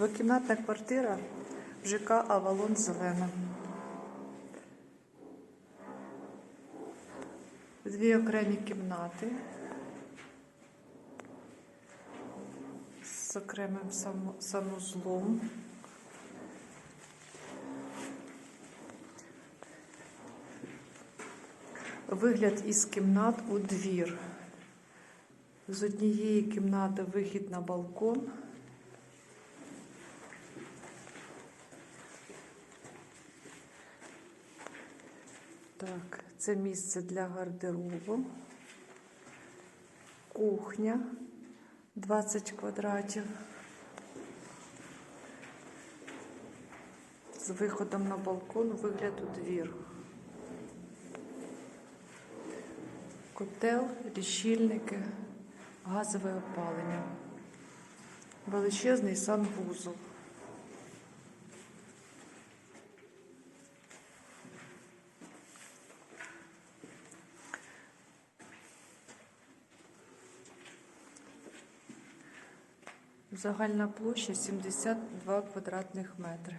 Двокімнатна квартира в ЖК Авалон Зелена. Дві окремі кімнати з окремим санузлом. Вигляд із кімнат у двір. З однієї кімнати вихід на балкон. Так, це місце для гардеробу. Кухня 20 квадратів. З виходом на балкон вигляд у двір. Котел, лічильники, газове опалення. Величезний санвузол. Загальна площа 72 квадратних метри.